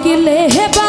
দেখিলে হে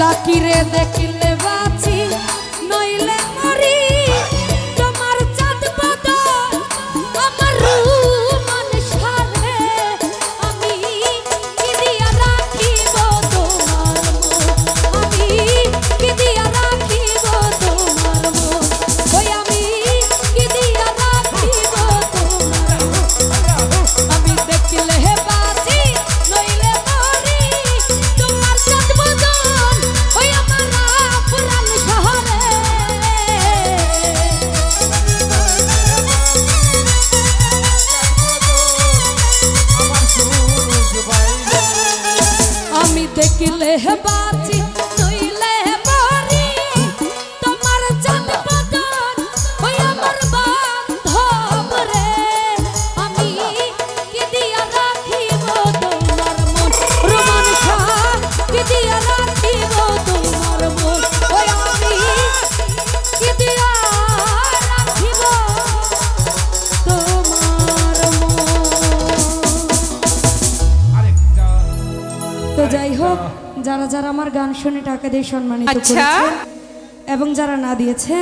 লাকিরে দেখিলে que levar যারা যারা আমার গান শুনে টাকা দিয়ে সম্মানিত আচ্ছা। করেছেন এবং যারা না দিয়েছে